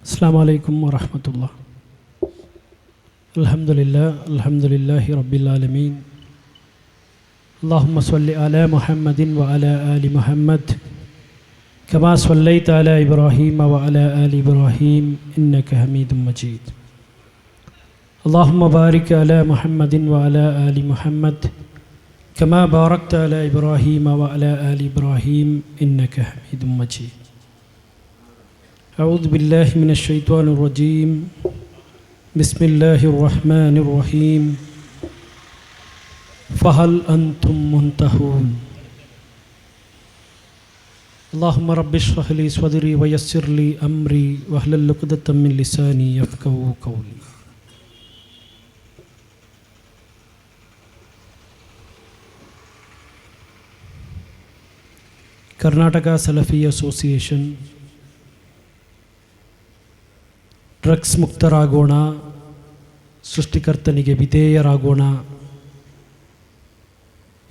السلام عليكم ورحمة الله. الحمد لله الحمد لله رب العالمين. اللهم صل على محمد وعلى آل محمد كما صليت على إبراهيم وعلى آل إبراهيم إنك حميد مجيد. اللهم بارك على محمد وعلى آل محمد كما باركت على إبراهيم وعلى آل إبراهيم إنك حميد مجيد. أعوذ بالله من الشيطان الرجيم. بسم الله الرحمن الرحيم. فهل أنتم منتهون؟ اللهم رب اشرح لي صدري ويسر لي أمري وأهل عقدة من لساني يفقه قولي. Karnataka Salafi association drugs ಮುಕ್ತರಾಗೋಣ, ಸೃಷ್ಟಿಕರ್ತನಿಗೆ ವಿಧೇಯರಾಗೋಣ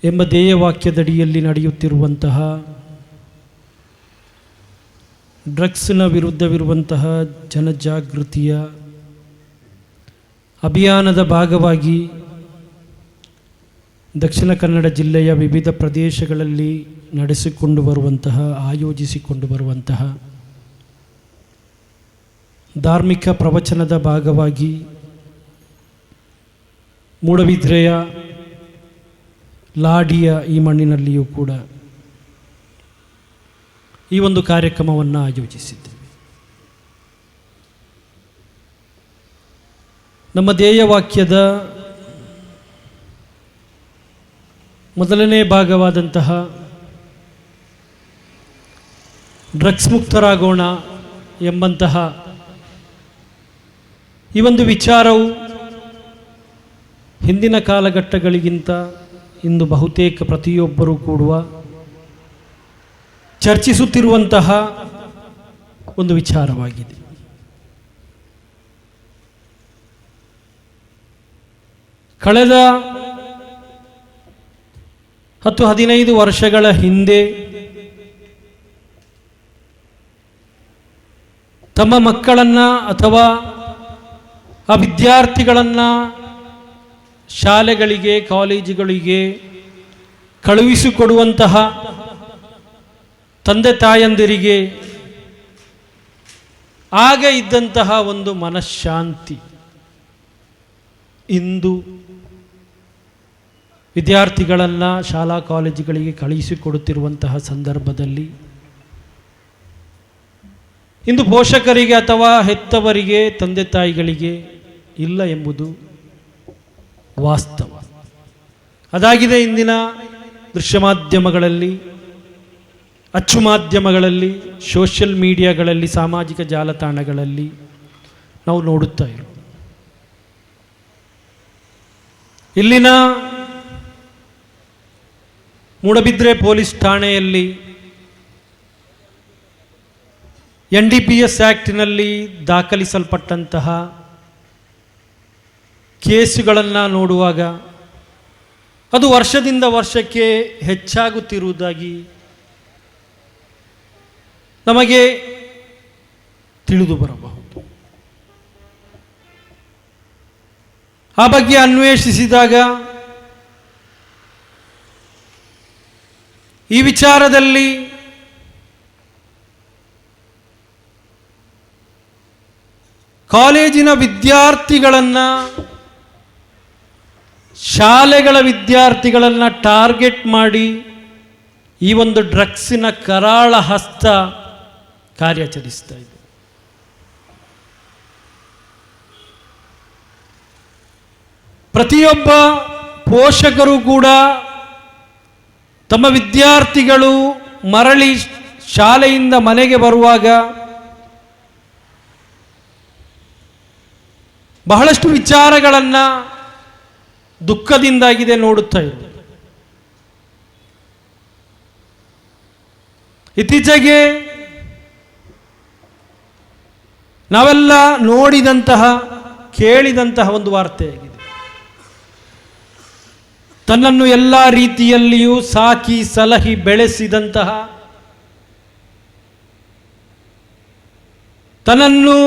ಎಂಬ ಧ್ಯೇಯವಾಕ್ಯದಡಿಯಲ್ಲಿ ನಡೆಯುತ್ತಿರುವಂತಹ ಡ್ರಗ್ಸ್ನ ವಿರುದ್ಧವಿರುವಂತಹ ಜನಜಾಗೃತಿಯ ಅಭಿಯಾನದ ಭಾಗವಾಗಿ ದಕ್ಷಿಣ ಕನ್ನಡ ಜಿಲ್ಲೆಯ ವಿವಿಧ ಪ್ರದೇಶಗಳಲ್ಲಿ ನಡೆಸಿಕೊಂಡು ಬರುವಂತಹ, ಆಯೋಜಿಸಿಕೊಂಡು ಬರುವಂತಹ ಧಾರ್ಮಿಕ ಪ್ರವಚನದ ಭಾಗವಾಗಿ ಮೂಡಬಿದ್ರೆಯ ಲಾಡಿಯ ಈ ಮಣ್ಣಿನಲ್ಲಿಯೂ ಕೂಡ ಈ ಒಂದು ಕಾರ್ಯಕ್ರಮವನ್ನು ಆಯೋಜಿಸಿದ್ದೇವೆ. ನಮ್ಮ ಧ್ಯೇಯವಾಕ್ಯದ ಮೊದಲನೇ ಭಾಗವಾದಂತಹ ಡ್ರಗ್ಸ್ ಮುಕ್ತರಾಗೋಣ ಎಂಬಂತಹ ಈ ಒಂದು ವಿಚಾರವು ಹಿಂದಿನ ಕಾಲಘಟ್ಟಗಳಿಗಿಂತ ಇಂದು ಬಹುತೇಕ ಪ್ರತಿಯೊಬ್ಬರೂ ಕೂಡುವ ಚರ್ಚಿಸುತ್ತಿರುವಂತಹ ಒಂದು ವಿಚಾರವಾಗಿದೆ. ಕಳೆದ ಹತ್ತು ಹದಿನೈದು ವರ್ಷಗಳ ಹಿಂದೆ ತಮ್ಮ ಮಕ್ಕಳನ್ನು ಅಥವಾ ಆ ವಿದ್ಯಾರ್ಥಿಗಳನ್ನು ಶಾಲೆಗಳಿಗೆ, ಕಾಲೇಜುಗಳಿಗೆ ಕಳುಹಿಸಿಕೊಡುವಂತಹ ತಂದೆ ತಾಯಂದಿರಿಗೆ ಆಗ ಇದ್ದಂತಹ ಒಂದು ಮನಃಶಾಂತಿ ಇಂದು ವಿದ್ಯಾರ್ಥಿಗಳನ್ನು ಶಾಲಾ ಕಾಲೇಜುಗಳಿಗೆ ಕಳುಹಿಸಿಕೊಡುತ್ತಿರುವಂತಹ ಸಂದರ್ಭದಲ್ಲಿ ಇಂದು ಪೋಷಕರಿಗೆ ಅಥವಾ ಹೆತ್ತವರಿಗೆ, ತಂದೆ ತಾಯಿಗಳಿಗೆ ಇಲ್ಲ ಎಂಬುದು ವಾಸ್ತವ. ಅದಾಗಿದೆ ಇಂದಿನ ದೃಶ್ಯ ಮಾಧ್ಯಮಗಳಲ್ಲಿ ಅಚ್ಚು ಮಾಧ್ಯಮಗಳಲ್ಲಿ ಸೋಷಿಯಲ್ ಮೀಡಿಯಾಗಳಲ್ಲಿ ಸಾಮಾಜಿಕ ಜಾಲತಾಣಗಳಲ್ಲಿ ನಾವು ನೋಡುತ್ತಾ ಇರೋದು. ಇಲ್ಲಿನ ಮೂಡಬಿದ್ರೆ ಪೊಲೀಸ್ ಠಾಣೆಯಲ್ಲಿ ಎನ್ ಡಿ ಪಿ ಎಸ್ ಆ್ಯಕ್ಟಿನಲ್ಲಿ ದಾಖಲಿಸಲ್ಪಟ್ಟಂತಹ ಕೇಸುಗಳನ್ನು ನೋಡುವಾಗ ಅದು ವರ್ಷದಿಂದ ವರ್ಷಕ್ಕೆ ಹೆಚ್ಚಾಗುತ್ತಿರುವುದಾಗಿ ನಮಗೆ ತಿಳಿದು ಬರಬಹುದು. ಆ ಬಗ್ಗೆ ಅನ್ವೇಷಿಸಿದಾಗ ಈ ವಿಚಾರದಲ್ಲಿ ಕಾಲೇಜಿನ ವಿದ್ಯಾರ್ಥಿಗಳನ್ನು ಶಾಲೆಗಳ ವಿದ್ಯಾರ್ಥಿಗಳನ್ನು ಟಾರ್ಗೆಟ್ ಮಾಡಿ ಈ ಒಂದು ಡ್ರಗ್ಸಿನ ಕರಾಳ ಹಸ್ತ ಕಾರ್ಯಾಚರಿಸ್ತಾ ಇದೆ. ಪ್ರತಿಯೊಬ್ಬ ಪೋಷಕರು ಕೂಡ ತಮ್ಮ ವಿದ್ಯಾರ್ಥಿಗಳು ಮರಳಿ ಶಾಲೆಯಿಂದ ಮನೆಗೆ ಬರುವಾಗ ಬಹಳಷ್ಟು ವಿಚಾರಗಳನ್ನು ದುಃಖದಿಂದಾಗಿದೆ ನೋಡುತ್ತಾ ಇರೋದು ಇತ್ತೀಚೆಗೆ ನಾವೆಲ್ಲ ನೋಡಿದಂತಹ, ಕೇಳಿದಂತಹ ಒಂದು ವಾರ್ತೆಯಾಗಿದೆ ತನ್ನನ್ನು ಎಲ್ಲ ರೀತಿಯಲ್ಲಿಯೂ ಸಾಕಿ ಸಲಹಿ ಬೆಳೆಸಿದಂತಹ, ತನ್ನನ್ನು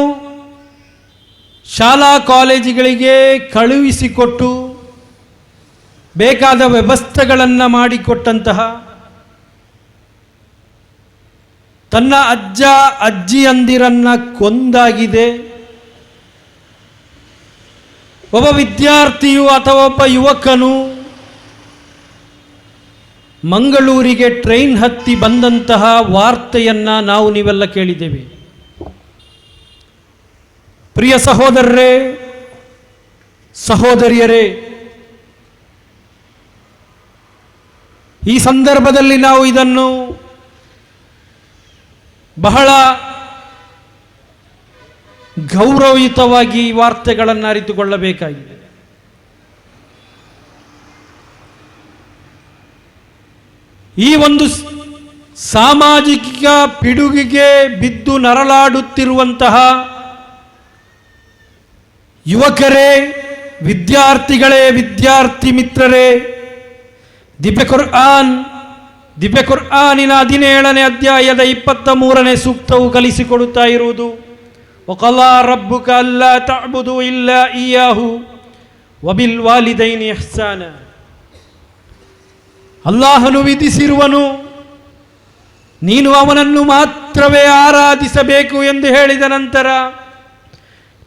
ಶಾಲಾ ಕಾಲೇಜುಗಳಿಗೆ ಕಳುಹಿಸಿಕೊಟ್ಟು ಬೇಕಾದ ವ್ಯವಸ್ಥೆಗಳನ್ನು ಮಾಡಿಕೊಟ್ಟಂತಹ ತನ್ನ ಅಜ್ಜ ಅಜ್ಜಿಯಂದಿರನ್ನ ಕೊಂದಾಗಿದೆ. ಒಬ್ಬ ವಿದ್ಯಾರ್ಥಿಯು ಅಥವಾ ಒಬ್ಬ ಯುವಕನು ಮಂಗಳೂರಿಗೆ ಟ್ರೈನ್ ಹತ್ತಿ ಬಂದಂತಹ ವಾರ್ತೆಯನ್ನು ನಾವು ನೀವೆಲ್ಲ ಕೇಳಿದ್ದೇವೆ. ಪ್ರಿಯ ಸಹೋದರರೇ, ಸಹೋದರಿಯರೇ ಈ ಸಂದರ್ಭದಲ್ಲಿ ನಾವು ಇದನ್ನು ಬಹಳ ಗೌರವಯುತವಾಗಿ ವಾರ್ತೆಗಳನ್ನು ಅರಿತುಕೊಳ್ಳಬೇಕಾಗಿದೆ. ಈ ಒಂದು ಸಾಮಾಜಿಕ ಪಿಡುಗಿಗೆ ಬಿದ್ದು ನರಳಾಡುತ್ತಿರುವಂತಹ ಯುವಕರೇ, ವಿದ್ಯಾರ್ಥಿಗಳೇ, ವಿದ್ಯಾರ್ಥಿ ಮಿತ್ರರೇ ದಿವ್ಯ ಕುರ್ಆನ್, ದಿವ್ಯ ಕುರ್ಆನಿನ ಹದಿನೇಳನೇ ಅಧ್ಯಾಯದ ಇಪ್ಪತ್ತ ಮೂರನೇ ಸೂಕ್ತವು ಕಲಿಸಿಕೊಡುತ್ತಾ ಇರುವುದು. ಒಕಲಾ ರಬ್ಬುಕ ಅಲ್ಲ ತಾಬುದು ಇಲ್ಲ ಇಯಾಹು, ವಬಿಲ್ ವಾಲಿದೈನಿ ಅಹ್ಸಾನ ಅಲ್ಲಾಹನು ವಿಧಿಸಿರುವನು, ನೀನು ಅವನನ್ನು ಮಾತ್ರವೇ ಆರಾಧಿಸಬೇಕು ಎಂದು ಹೇಳಿದ ನಂತರ,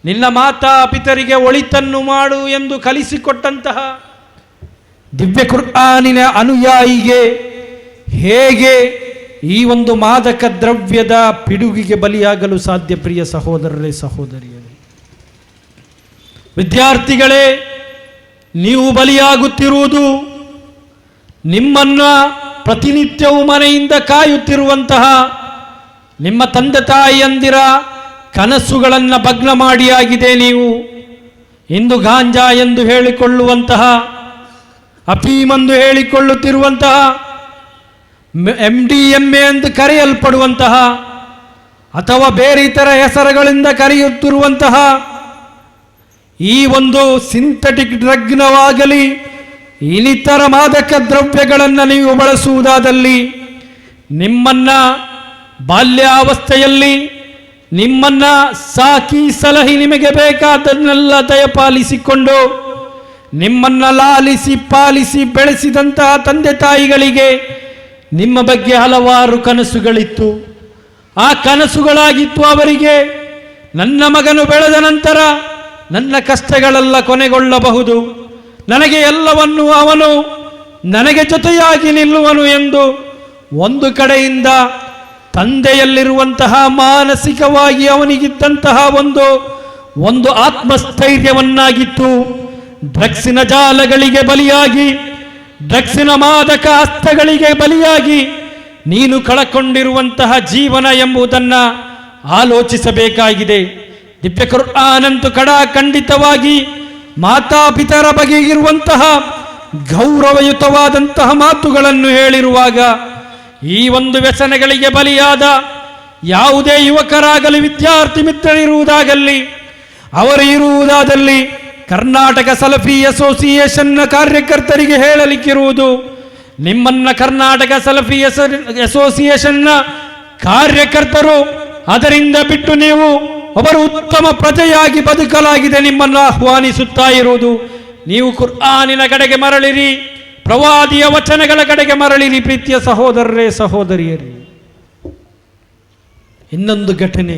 ನಿನ್ನ ಮಾತಾ ಪಿತರಿಗೆ ಒಳಿತನ್ನು ಮಾಡು ಎಂದು ಕಲಿಸಿಕೊಟ್ಟಂತಹ ದಿವ್ಯ ಕುರ್ಆನಿನ ಅನುಯಾಯಿಗೆ ಹೇಗೆ ಈ ಒಂದು ಮಾದಕ ದ್ರವ್ಯದ ಪಿಡುಗಿಗೆ ಬಲಿಯಾಗಲು ಸಾಧ್ಯ ಪ್ರಿಯ ಸಹೋದರರೇ, ಸಹೋದರಿಯರೇ? ವಿದ್ಯಾರ್ಥಿಗಳೇ, ನೀವು ಬಲಿಯಾಗುತ್ತಿರುವುದು ನಿಮ್ಮನ್ನ ಪ್ರತಿನಿತ್ಯವೂ ಮನೆಯಿಂದ ಕಾಯುತ್ತಿರುವಂತಹ ನಿಮ್ಮ ತಂದೆ ತಾಯಿಯಂದಿರ ಕನಸುಗಳನ್ನು ಭಗ್ನ ಮಾಡಿಯಾಗಿದೆ ನೀವು. ಇಂದು ಗಾಂಜಾ ಎಂದು ಹೇಳಿಕೊಳ್ಳುವಂತಹ ಅಫೀಮೆಂದು ಹೇಳಿಕೊಳ್ಳುತ್ತಿರುವಂತಹ ಎಂ ಡಿ ಎಂ ಎ ಎಂದು ಕರೆಯಲ್ಪಡುವಂತಹ ಅಥವಾ ಬೇರೆ ಇತರ ಹೆಸರುಗಳಿಂದ ಕರೆಯುತ್ತಿರುವಂತಹ ಈ ಒಂದು ಸಿಂಥೆಟಿಕ್ ಡ್ರಗ್ನವಾಗಲಿ ಇನ್ನಿತರ ಮಾದಕ ದ್ರವ್ಯಗಳನ್ನು ನೀವು ಬಳಸುವುದಾದಲ್ಲಿ ನಿಮ್ಮನ್ನ ಬಾಲ್ಯಾವಸ್ಥೆಯಲ್ಲಿ ನಿಮ್ಮನ್ನ ಸಾಕಿ ಸಲಹಿ ನಿಮಗೆ ಬೇಕಾದನ್ನೆಲ್ಲ ದಯಪಾಲಿಸಿಕೊಂಡು ನಿಮ್ಮನ್ನ ಲಾಲಿಸಿ ಪಾಲಿಸಿ ಬೆಳೆಸಿದಂತಹ ತಂದೆ ತಾಯಿಗಳಿಗೆ ನಿಮ್ಮ ಬಗ್ಗೆ ಹಲವಾರು ಕನಸುಗಳಿತ್ತು. ಆ ಕನಸುಗಳಾಗಿತ್ತು ಅವರಿಗೆ. ನನ್ನ ಮಗನು ಬೆಳೆದ ನಂತರ ನನ್ನ ಕಷ್ಟಗಳೆಲ್ಲ ಕೊನೆಗೊಳ್ಳಬಹುದು. ನನಗೆ ಎಲ್ಲವನ್ನು ಅವನು ನನಗೆ ಜೊತೆಯಾಗಿ ನಿಲ್ಲುವನು ಎಂದು ಒಂದು ಕಡೆಯಿಂದ ತಂದೆಯಲ್ಲಿರುವಂತಹ ಮಾನಸಿಕವಾಗಿ ಅವನಿಗಿದ್ದಂತಹ ಒಂದು ಒಂದು ಆತ್ಮಸ್ಥೈರ್ಯವನ್ನಾಗಿತ್ತು. ಡ್ರಗ್ಸಿನ ಜಾಲಗಳಿಗೆ ಬಲಿಯಾಗಿ ಡ್ರಗ್ಸಿನ ಮಾದಕ ಹಸ್ತಗಳಿಗೆ ಬಲಿಯಾಗಿ ನೀನು ಕಳಕೊಂಡಿರುವಂತಹ ಜೀವನ ಎಂಬುದನ್ನು ಆಲೋಚಿಸಬೇಕಾಗಿದೆ. ದಿವ್ಯ ಕುರ್ಆನಂತು ಕಡ ಖಂಡಿತವಾಗಿ ಮಾತಾಪಿತರ ಬಗೆಗಿರುವಂತಹ ಗೌರವಯುತವಾದಂತಹ ಮಾತುಗಳನ್ನು ಹೇಳಿರುವಾಗ ಈ ಒಂದು ವ್ಯಸನಗಳಿಗೆ ಬಲಿಯಾದ ಯಾವುದೇ ಯುವಕರಾಗಲಿ ವಿದ್ಯಾರ್ಥಿ ಮಿತ್ರರಿರುವುದಾಗಲಿ, ಅವರು ಇರುವುದಾದಲ್ಲಿ ಕರ್ನಾಟಕ ಸಲಫಿ ಅಸೋಸಿಯೇಷನ್ನ ಕಾರ್ಯಕರ್ತರಿಗೆ ಹೇಳಲಿಕ್ಕಿರುವುದು, ನಿಮ್ಮನ್ನ ಕರ್ನಾಟಕ ಸಲಫಿ ಅಸೋಸಿಯೇಷನ್ ಅಸೋಸಿಯೇಷನ್ನ ಕಾರ್ಯಕರ್ತರು, ಅದರಿಂದ ಬಿಟ್ಟು ನೀವು ಒಬ್ಬರು ಉತ್ತಮ ಪ್ರಜೆಯಾಗಿ ಬದುಕಲಾಗಿದೆ ನಿಮ್ಮನ್ನು ಆಹ್ವಾನಿಸುತ್ತಾ ಇರುವುದು. ನೀವು ಕುರ್ಆನಿನ ಕಡೆಗೆ ಮರಳಿರಿ, ಪ್ರವಾದಿಯ ವಚನಗಳ ಕಡೆಗೆ ಮರಳಿರಿ, ಪ್ರೀತಿಯ ಸಹೋದರರೇ, ಸಹೋದರಿಯರೇ. ಇನ್ನೊಂದು ಘಟನೆ.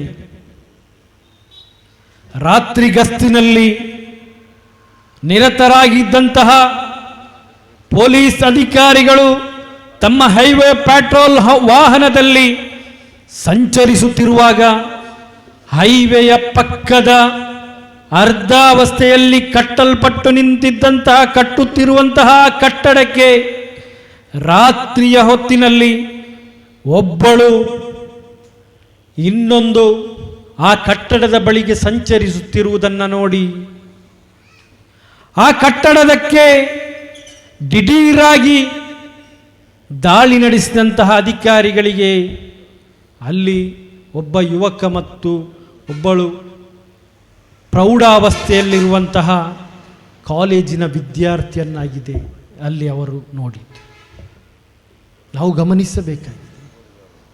ರಾತ್ರಿ ಗಸ್ತಿನಲ್ಲಿ ನಿರತರಾಗಿದ್ದಂತಹ ಪೊಲೀಸ್ ಅಧಿಕಾರಿಗಳು ತಮ್ಮ ಹೈವೇ ಪ್ಯಾಟ್ರೋಲ್ ವಾಹನದಲ್ಲಿ ಸಂಚರಿಸುತ್ತಿರುವಾಗ ಹೈವೇಯ ಪಕ್ಕದ ಅರ್ಧಾವಸ್ಥೆಯಲ್ಲಿ ಕಟ್ಟಲ್ಪಟ್ಟು ನಿಂತಿದ್ದಂತಹ, ಕಟ್ಟುತ್ತಿರುವಂತಹ ಕಟ್ಟಡಕ್ಕೆ ರಾತ್ರಿಯ ಹೊತ್ತಿನಲ್ಲಿ ಒಬ್ಬಳು ಇನ್ನೊಂದು ಆ ಕಟ್ಟಡದ ಬಳಿಗೆ ಸಂಚರಿಸುತ್ತಿರುವುದನ್ನು ನೋಡಿ ಆ ಕಟ್ಟಡದಕ್ಕೆ ದಿಢೀರಾಗಿ ದಾಳಿ ನಡೆಸಿದಂತಹ ಅಧಿಕಾರಿಗಳಿಗೆ ಅಲ್ಲಿ ಒಬ್ಬ ಯುವಕ ಮತ್ತು ಒಬ್ಬಳು ಪ್ರೌಢಾವಸ್ಥೆಯಲ್ಲಿರುವಂತಹ ಕಾಲೇಜಿನ ವಿದ್ಯಾರ್ಥಿಯನ್ನಾಗಿದೆ ಅಲ್ಲಿ ಅವರು ನೋಡಿ ನಾವು ಗಮನಿಸಬೇಕಾಗಿದೆ.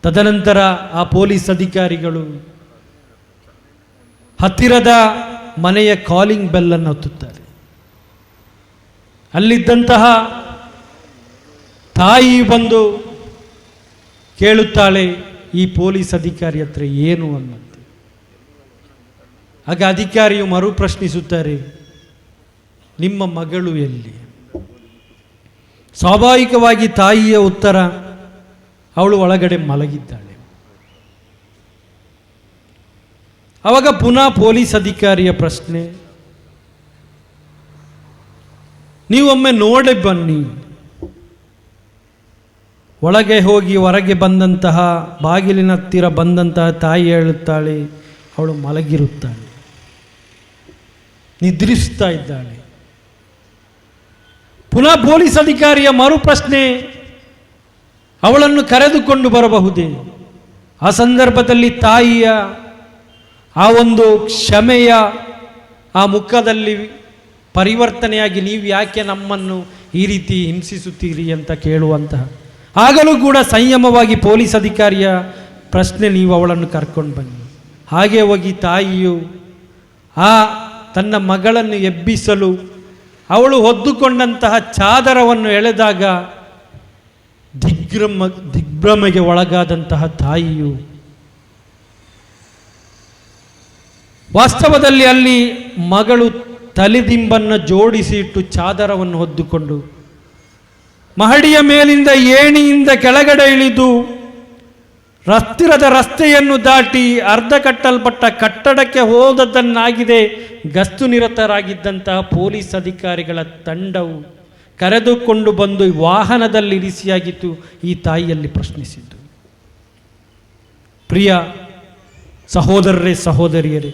ತದನಂತರ ಆ ಪೊಲೀಸ್ ಅಧಿಕಾರಿಗಳು ಹತ್ತಿರದ ಮನೆಯ ಕಾಲಿಂಗ್ ಬೆಲ್ಲನ್ನು ಒತ್ತುತ್ತಾರೆ ಅಲ್ಲಿದ್ದಂತಹ ತಾಯಿ ಬಂದು ಕೇಳುತ್ತಾಳೆ, ಈ ಪೊಲೀಸ್ ಅಧಿಕಾರಿ ಹತ್ರ ಏನು ಅನ್ನಂತೆ? ಆಗ ಅಧಿಕಾರಿಯು ಮರು ಪ್ರಶ್ನಿಸುತ್ತಾರೆ, ನಿಮ್ಮ ಮಗಳು ಎಲ್ಲಿ? ಸ್ವಾಭಾವಿಕವಾಗಿ ತಾಯಿಯ ಉತ್ತರ, ಅವಳು ಒಳಗಡೆ ಮಲಗಿದ್ದಾಳೆ. ಅವಾಗ ಪುನಃ ಪೊಲೀಸ್ ಅಧಿಕಾರಿಯ ಪ್ರಶ್ನೆ ನೀವೊಮ್ಮೆ ನೋಡಿ ಬನ್ನಿ. ಒಳಗೆ ಹೋಗಿ ಹೊರಗೆ ಬಂದಂತಹ ಬಾಗಿಲಿನ ಹತ್ತಿರ ಬಂದಂತಹ ತಾಯಿ ಹೇಳುತ್ತಾಳೆ, ಅವಳು ಮಲಗಿರುತ್ತಾಳೆ. ನಿದ್ರಿಸ್ತಾ ಇದ್ದಾಳೆ. ಪುನಃ ಪೊಲೀಸ್ ಅಧಿಕಾರಿಯ ಮರು ಪ್ರಶ್ನೆ ಅವಳನ್ನು ಕರೆದುಕೊಂಡು ಬರಬಹುದೇ? ಆ ಸಂದರ್ಭದಲ್ಲಿ ತಾಯಿಯ ಆ ಒಂದು ಕ್ಷಮೆಯ ಆ ಮುಖದಲ್ಲಿ ಪರಿವರ್ತನೆಯಾಗಿ ನೀವು ಯಾಕೆ ನಮ್ಮನ್ನು ಈ ರೀತಿ ಹಿಂಸಿಸುತ್ತೀರಿ ಅಂತ ಕೇಳುವಂತಹ. ಆಗಲೂ ಕೂಡ ಸಂಯಮವಾಗಿ ಪೊಲೀಸ್ ಅಧಿಕಾರಿಯ ಪ್ರಶ್ನೆ ನೀವು ಅವಳನ್ನು ಕರ್ಕೊಂಡು ಬನ್ನಿ. ಹಾಗೆ ಹೋಗಿ ತಾಯಿಯು ಆ ತನ್ನ ಮಗಳನ್ನು ಎಬ್ಬಿಸಲು ಅವಳು ಹೊದ್ದುಕೊಂಡಂತಹ ಚಾದರವನ್ನು ಎಳೆದಾಗ ದಿಗ್ಭ್ರಮ ದಿಗ್ಭ್ರಮೆಗೆ ಒಳಗಾದಂತಹ ತಾಯಿಯು ವಾಸ್ತವದಲ್ಲಿ ಅಲ್ಲಿ ಮಗಳು ತಲೆದಿಂಬನ್ನು ಜೋಡಿಸಿ ಇಟ್ಟು ಚಾದರವನ್ನು ಹೊದ್ದುಕೊಂಡು ಮಹಡಿಯ ಮೇಲಿಂದ ಏಣಿಯಿಂದ ಕೆಳಗಡೆ ಇಳಿದು ರಸ್ತಿರದ ರಸ್ತೆಯನ್ನು ದಾಟಿ ಅರ್ಧ ಕಟ್ಟಲ್ಪಟ್ಟ ಕಟ್ಟಡಕ್ಕೆ ಹೋದದ್ದನ್ನಾಗಿದೆ ಗಸ್ತು ನಿರತರಾಗಿದ್ದಂತಹ ಪೊಲೀಸ್ ಅಧಿಕಾರಿಗಳ ತಂಡವು. ಕರೆದುಕೊಂಡು ಬಂದು ವಾಹನದಲ್ಲಿ ಇರಿಸಿಯಾಗಿತ್ತು. ಈ ತಾಯಿಯಲ್ಲಿ ಪ್ರಶ್ನಿಸಿದ್ದು. ಪ್ರಿಯ ಸಹೋದರರೇ, ಸಹೋದರಿಯರೇ,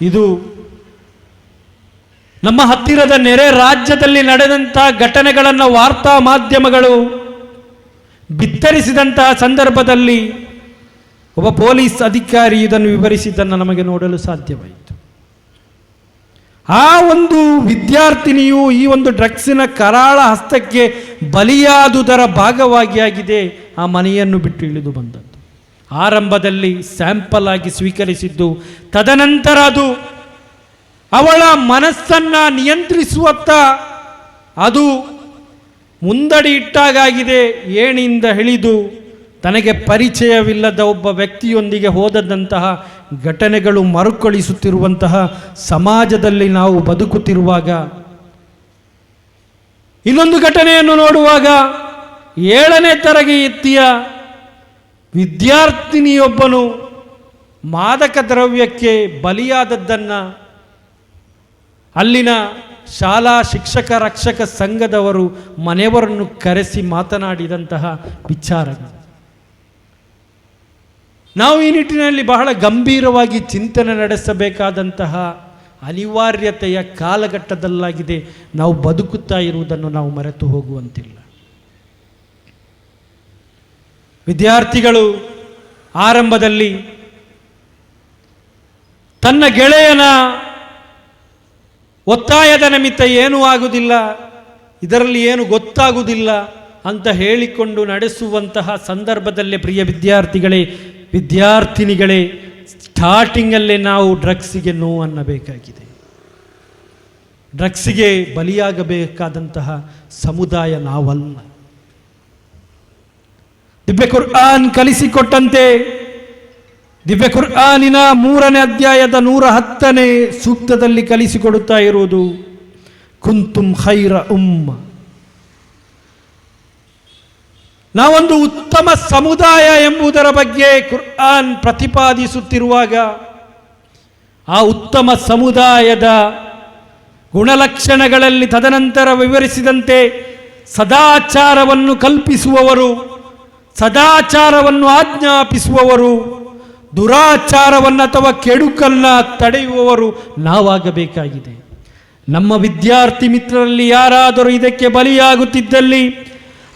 ಇದು ನಮ್ಮ ಹತ್ತಿರದ ನೆರೆ ರಾಜ್ಯದಲ್ಲಿ ನಡೆದಂಥ ಘಟನೆಗಳನ್ನು ವಾರ್ತಾ ಮಾಧ್ಯಮಗಳು ಬಿತ್ತರಿಸಿದಂತಹ ಸಂದರ್ಭದಲ್ಲಿ ಒಬ್ಬ ಪೊಲೀಸ್ ಅಧಿಕಾರಿ ಇದನ್ನು ವಿವರಿಸಿದ್ದನ್ನು ನಮಗೆ ನೋಡಲು ಸಾಧ್ಯವಾಯಿತು. ಆ ಒಂದು ವಿದ್ಯಾರ್ಥಿನಿಯು ಈ ಒಂದು ಡ್ರಗ್ಸಿನ ಕರಾಳ ಹಸ್ತಕ್ಕೆ ಬಲಿಯಾದುದರ ಭಾಗವಾಗಿ ಆಗಿದೆ. ಆ ಮನೆಯನ್ನು ಬಿಟ್ಟು ಇಳಿದು ಬಂದದ್ದು. ಆರಂಭದಲ್ಲಿ ಸ್ಯಾಂಪಲ್ ಆಗಿ ಸ್ವೀಕರಿಸಿದ್ದು, ತದನಂತರ ಅದು ಅವಳ ಮನಸ್ಸನ್ನ ನಿಯಂತ್ರಿಸುವತ್ತ ಅದು ಮುಂದಡಿ ಇಟ್ಟಾಗಾಗಿದೆ. ಏಣಿಯಿಂದ ಇಳಿದು ತನಗೆ ಪರಿಚಯವಿಲ್ಲದ ಒಬ್ಬ ವ್ಯಕ್ತಿಯೊಂದಿಗೆ ಹೋದದಂತಹ ಘಟನೆಗಳು ಮರುಕಳಿಸುತ್ತಿರುವಂತಹ ಸಮಾಜದಲ್ಲಿ ನಾವು ಬದುಕುತ್ತಿರುವಾಗ ಇನ್ನೊಂದು ಘಟನೆಯನ್ನು ನೋಡುವಾಗ ಏಳನೇ ತರಗತಿಯ ವಿದ್ಯಾರ್ಥಿನಿಯೊಬ್ಬನು ಮಾದಕ ದ್ರವ್ಯಕ್ಕೆ ಬಲಿಯಾದದ್ದನ್ನು ಅಲ್ಲಿನ ಶಾಲಾ ಶಿಕ್ಷಕ ರಕ್ಷಕ ಸಂಘದವರು ಮನೆಯವರನ್ನು ಕರೆಸಿ ಮಾತನಾಡಿದಂತಹ ವಿಚಾರಗಳು. ನಾವು ಈ ನಿಟ್ಟಿನಲ್ಲಿ ಬಹಳ ಗಂಭೀರವಾಗಿ ಚಿಂತನೆ ನಡೆಸಬೇಕಾದಂತಹ ಅನಿವಾರ್ಯತೆಯ ಕಾಲಘಟ್ಟದಲ್ಲಾಗಿದೆ ನಾವು ಬದುಕುತ್ತಾ ಇರುವುದನ್ನು ನಾವು ಮರೆತು ಹೋಗುವಂತಿಲ್ಲ. ವಿದ್ಯಾರ್ಥಿಗಳು ಆರಂಭದಲ್ಲಿ ತನ್ನ ಗೆಳೆಯನ ಒತ್ತಾಯದ ನಿಮಿತ್ತ ಏನೂ ಆಗುವುದಿಲ್ಲ ಇದರಲ್ಲಿ ಏನು ಗೊತ್ತಾಗುವುದಿಲ್ಲ ಅಂತ ಹೇಳಿಕೊಂಡು ನಡೆಸುವಂತಹ ಸಂದರ್ಭದಲ್ಲೇ ಪ್ರಿಯ ವಿದ್ಯಾರ್ಥಿಗಳೇ, ವಿದ್ಯಾರ್ಥಿನಿಗಳೇ, ಸ್ಟಾರ್ಟಿಂಗಲ್ಲೇ ನಾವು ಡ್ರಗ್ಸಿಗೆ ನೋ ಅನ್ನಬೇಕಾಗಿದೆ. ಡ್ರಗ್ಸಿಗೆ ಬಲಿಯಾಗಬೇಕಾದಂತಹ ಸಮುದಾಯ ನಾವಲ್ಲ. ಕುರ್ಆನ್ ಕಲಿಸಿಕೊಟ್ಟಂತೆ ದಿವ್ಯ ಕುರ್ಆನಿನ ಮೂರನೇ ಅಧ್ಯಾಯದ ನೂರ ಹತ್ತನೇ ಸೂಕ್ತದಲ್ಲಿ ಕಲಿಸಿಕೊಡುತ್ತಾ ಇರುವುದು, ಕುಂತುಂ ಖೈರ ಉಮ್ಮ ನಾವೊಂದು ಉತ್ತಮ ಸಮುದಾಯ ಎಂಬುದರ ಬಗ್ಗೆ ಕುರ್ಆನ್ ಪ್ರತಿಪಾದಿಸುತ್ತಿರುವಾಗ, ಆ ಉತ್ತಮ ಸಮುದಾಯದ ಗುಣಲಕ್ಷಣಗಳಲ್ಲಿ ತದನಂತರ ವಿವರಿಸಿದಂತೆ ಸದಾಚಾರವನ್ನು ಕಲ್ಪಿಸುವವರು, ಸದಾಚಾರವನ್ನು ಆಜ್ಞಾಪಿಸುವವರು ದುರಾಚಾರವನ್ನು ಅಥವಾ ಕೆಡುಕನ್ನ ತಡೆಯುವವರು ನಾವಾಗಬೇಕಾಗಿದೆ. ನಮ್ಮ ವಿದ್ಯಾರ್ಥಿ ಮಿತ್ರರಲ್ಲಿ ಯಾರಾದರೂ ಇದಕ್ಕೆ ಬಲಿಯಾಗುತ್ತಿದ್ದಲ್ಲಿ,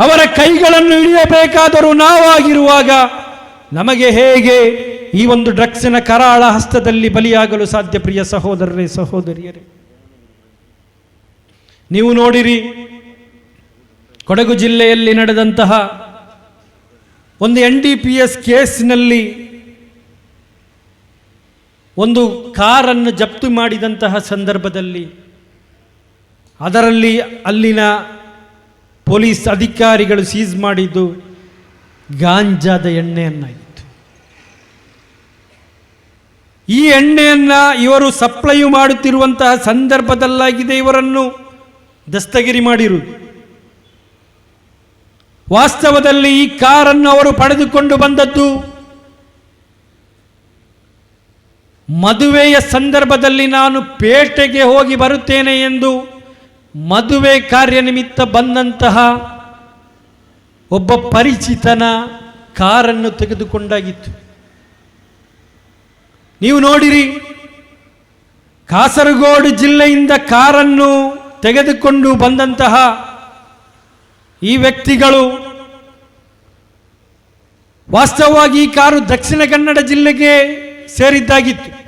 ಅವರ ಕೈಗಳನ್ನು ಇಳಿಯಬೇಕಾದರೂ ನಾವಾಗಿರುವಾಗ ನಮಗೆ ಹೇಗೆ ಈ ಒಂದು ಡ್ರಗ್ಸಿನ ಕರಾಳ ಹಸ್ತದಲ್ಲಿ ಬಲಿಯಾಗಲು ಸಾಧ್ಯ ಪ್ರಿಯ ಸಹೋದರರೇ, ಸಹೋದರಿಯರೇ? ನೀವು ನೋಡಿರಿ, ಕೊಡಗು ಜಿಲ್ಲೆಯಲ್ಲಿ ನಡೆದಂತಹ ಒಂದು ಎನ್ ಡಿ ಪಿ ಎಸ್ ಕೇಸ್ನಲ್ಲಿ ಒಂದು ಕಾರನ್ನು ಜಪ್ತು ಮಾಡಿದಂತಹ ಸಂದರ್ಭದಲ್ಲಿ ಅದರಲ್ಲಿ ಅಲ್ಲಿನ ಪೊಲೀಸ್ ಅಧಿಕಾರಿಗಳು ಸೀಸ್ ಮಾಡಿದ್ದು ಗಾಂಜಾದ ಎಣ್ಣೆಯನ್ನಾಗಿತ್ತು. ಈ ಎಣ್ಣೆಯನ್ನು ಇವರು ಸಪ್ಲೈ ಮಾಡುತ್ತಿರುವಂತಹ ಸಂದರ್ಭದಲ್ಲಾಗಿದೆ ಇವರನ್ನು ದಸ್ತಗಿರಿ ಮಾಡಿರುವುದು. ವಾಸ್ತವದಲ್ಲಿ ಈ ಕಾರನ್ನು ಅವರು ಪಡೆದುಕೊಂಡು ಬಂದದ್ದು ಮದುವೆಯ ಸಂದರ್ಭದಲ್ಲಿ ನಾನು ಪೇಟೆಗೆ ಹೋಗಿ ಬರುತ್ತೇನೆ ಎಂದು ಮದುವೆ ಕಾರ್ಯನಿಮಿತ್ತ ಬಂದಂತಹ ಒಬ್ಬ ಪರಿಚಿತನ ಕಾರನ್ನು ತೆಗೆದುಕೊಂಡಾಗಿತ್ತು. ನೀವು ನೋಡಿರಿ, ಕಾಸರಗೋಡು ಜಿಲ್ಲೆಯಿಂದ ಕಾರನ್ನು ತೆಗೆದುಕೊಂಡು ಬಂದಂತಹ ಈ ವ್ಯಕ್ತಿಗಳು ವಾಸ್ತವವಾಗಿ ಈ ಕಾರು ದಕ್ಷಿಣ ಕನ್ನಡ ಜಿಲ್ಲೆಗೆ ಸೇರಿದ್ದಾಗಿತ್ತು.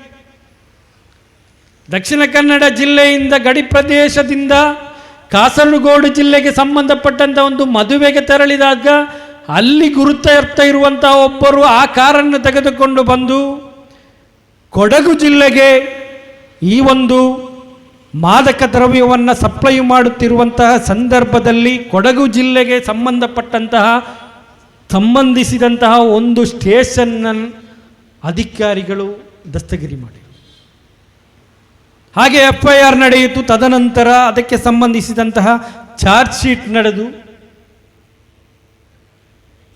ದಕ್ಷಿಣ ಕನ್ನಡ ಜಿಲ್ಲೆಯಿಂದ ಗಡಿ ಪ್ರದೇಶದಿಂದ ಕಾಸರಗೋಡು ಜಿಲ್ಲೆಗೆ ಸಂಬಂಧಪಟ್ಟಂತ ಒಂದು ಮದುವೆಗೆ ತೆರಳಿದಾಗ ಅಲ್ಲಿ ಗುರುತ ಇರುವಂತಹ ಒಬ್ಬರು ಆ ಕಾರನ್ನು ತೆಗೆದುಕೊಂಡು ಬಂದು ಕೊಡಗು ಜಿಲ್ಲೆಗೆ ಈ ಒಂದು ಮಾದಕ ದ್ರವ್ಯವನ್ನು ಸಪ್ಲೈ ಮಾಡುತ್ತಿರುವಂತಹ ಸಂದರ್ಭದಲ್ಲಿ ಕೊಡಗು ಜಿಲ್ಲೆಗೆ ಸಂಬಂಧಪಟ್ಟಂತಹ ಸಂಬಂಧಿಸಿದಂತಹ ಒಂದು ಸ್ಟೇಷನ್ನ ಅಧಿಕಾರಿಗಳು ದಸ್ತಗಿರಿ ಮಾಡಿ ಹಾಗೆ ಎಫ್ ಐ ಆರ್ ನಡೆಯಿತು. ತದನಂತರ ಅದಕ್ಕೆ ಸಂಬಂಧಿಸಿದಂತಹ ಚಾರ್ಜ್ ಶೀಟ್ ನಡೆದು,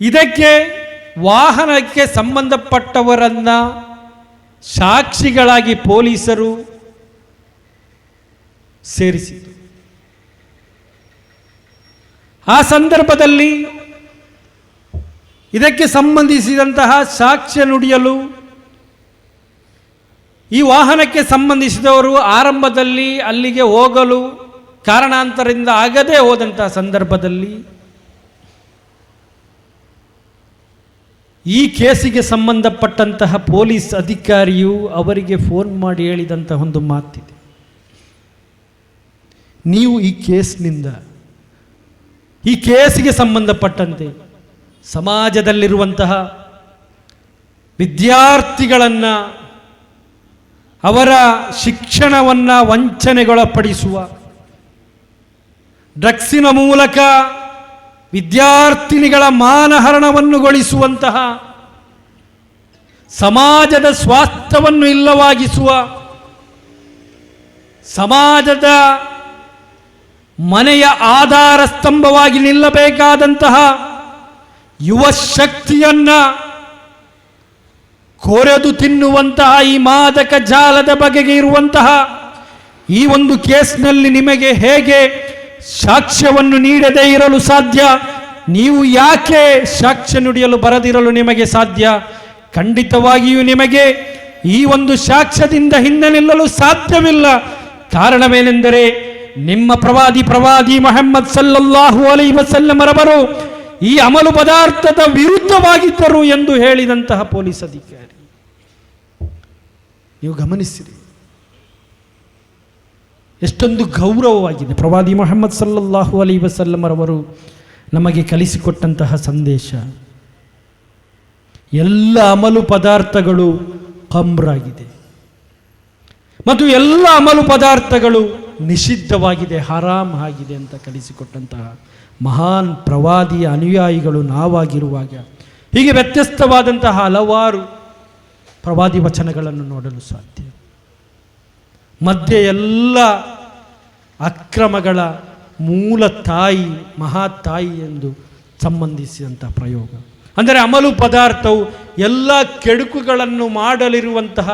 ಇದಕ್ಕೆ ವಾಹನಕ್ಕೆ ಸಂಬಂಧಪಟ್ಟವರನ್ನ ಸಾಕ್ಷಿಗಳಾಗಿ ಪೊಲೀಸರು ಸೇರಿಸಿತು ಆ ಸಂದರ್ಭದಲ್ಲಿ ಇದಕ್ಕೆ ಸಂಬಂಧಿಸಿದಂತಹ ಸಾಕ್ಷ್ಯ ನುಡಿಯಲು ಈ ವಾಹನಕ್ಕೆ ಸಂಬಂಧಿಸಿದವರು ಆರಂಭದಲ್ಲಿ ಅಲ್ಲಿಗೆ ಹೋಗಲು ಕಾರಣಾಂತರದಿಂದ ಆಗದೇ ಹೋದಂತಹ ಸಂದರ್ಭದಲ್ಲಿ ಈ ಕೇಸಿಗೆ ಸಂಬಂಧಪಟ್ಟಂತಹ ಪೊಲೀಸ್ ಅಧಿಕಾರಿಯು ಅವರಿಗೆ ಫೋನ್ ಮಾಡಿ ಹೇಳಿದಂತಹ ಒಂದು ಮಾತಿದೆ. ನೀವು ಈ ಕೇಸ್ನಿಂದ, ಈ ಕೇಸಿಗೆ ಸಂಬಂಧಪಟ್ಟಂತೆ ಸಮಾಜದಲ್ಲಿರುವಂತಹ ವಿದ್ಯಾರ್ಥಿಗಳನ್ನು ಅವರ ಶಿಕ್ಷಣವನ್ನು ವಂಚನೆಗೊಳಪಡಿಸುವ. ಡ್ರಗ್ಸಿನ ಮೂಲಕ ವಿದ್ಯಾರ್ಥಿನಿಗಳ ಮಾನಹರಣವನ್ನುಗೊಳಿಸುವಂತಹ ಸಮಾಜದ ಸ್ವಾಸ್ಥ್ಯವನ್ನು ಇಲ್ಲವಾಗಿಸುವ, ಸಮಾಜದ ಮನೆಯ ಆಧಾರ ಸ್ತಂಭವಾಗಿ ನಿಲ್ಲಬೇಕಾದಂತಹ ಯುವ ಶಕ್ತಿಯನ್ನ ಕೊರೆದು ತಿನ್ನುವಂತಹ ಈ ಮಾದಕ ಜಾಲದ ಬಗೆಗೆ ಇರುವಂತಹ ಈ ಒಂದು ಕೇಸ್ನಲ್ಲಿ ನಿಮಗೆ ಹೇಗೆ ಸಾಕ್ಷ್ಯವನ್ನು ನೀಡದೇ ಇರಲು ಸಾಧ್ಯ? ನೀವು ಯಾಕೆ ಸಾಕ್ಷ್ಯ ನುಡಿಯಲು ಬರದಿರಲು ನಿಮಗೆ ಸಾಧ್ಯ? ಖಂಡಿತವಾಗಿಯೂ ನಿಮಗೆ ಈ ಒಂದು ಸಾಕ್ಷ್ಯದಿಂದ ಹಿಂದೆ ನಿಲ್ಲಲು ಸಾಧ್ಯವಿಲ್ಲ. ಕಾರಣವೇನೆಂದರೆ ನಿಮ್ಮ ಪ್ರವಾದಿ ಪ್ರವಾದಿ ಮೊಹಮ್ಮದ್ ಸಲ್ಲಲ್ಲಾಹು ಅಲೈ ವಸಲ್ಲಮರವರು ಈ ಅಮಲು ಪದಾರ್ಥದ ವಿರುದ್ಧವಾಗಿದ್ದರು ಎಂದು ಹೇಳಿದಂತಹ ಪೊಲೀಸ್ ಅಧಿಕಾರಿ. ನೀವು ಗಮನಿಸಿರಿ. ಎಷ್ಟೊಂದು ಗೌರವವಾಗಿದೆ. ಪ್ರವಾದಿ ಮೊಹಮ್ಮದ್ ಸಲ್ಲಲ್ಲಾಹು ಅಲೈ ವಸಲ್ಲಮರವರು ನಮಗೆ ಕಲಿಸಿಕೊಟ್ಟಂತಹ ಸಂದೇಶ. ಎಲ್ಲ ಅಮಲು ಪದಾರ್ಥಗಳು ಕಮ್ರಾಗಿದೆ ಮತ್ತು ಎಲ್ಲ ಅಮಲು ಪದಾರ್ಥಗಳು ನಿಷಿದ್ಧವಾಗಿದೆ, ಹರಾಮ್ ಆಗಿದೆ ಅಂತ ಕಲಿಸಿಕೊಟ್ಟಂತಹ ಮಹಾನ್ ಪ್ರವಾದಿಯ ಅನುಯಾಯಿಗಳು ನಾವಾಗಿರುವಾಗ, ಹೀಗೆ ವ್ಯತ್ಯಸ್ತವಾದಂತಹ ಹಲವಾರು ಪ್ರವಾದಿ ವಚನಗಳನ್ನು ನೋಡಲು ಸಾಧ್ಯ. ಮಧ್ಯೆ ಎಲ್ಲ ಅಕ್ರಮಗಳ ಮೂಲ ತಾಯಿ, ಮಹಾ ತಾಯಿ ಎಂದು ಸಂಬಂಧಿಸಿದಂಥ ಪ್ರಯೋಗ. ಅಂದರೆ ಅಮಲು ಪದಾರ್ಥವು ಎಲ್ಲ ಕೆಡುಕುಗಳನ್ನು ಮಾಡಲಿರುವಂತಹ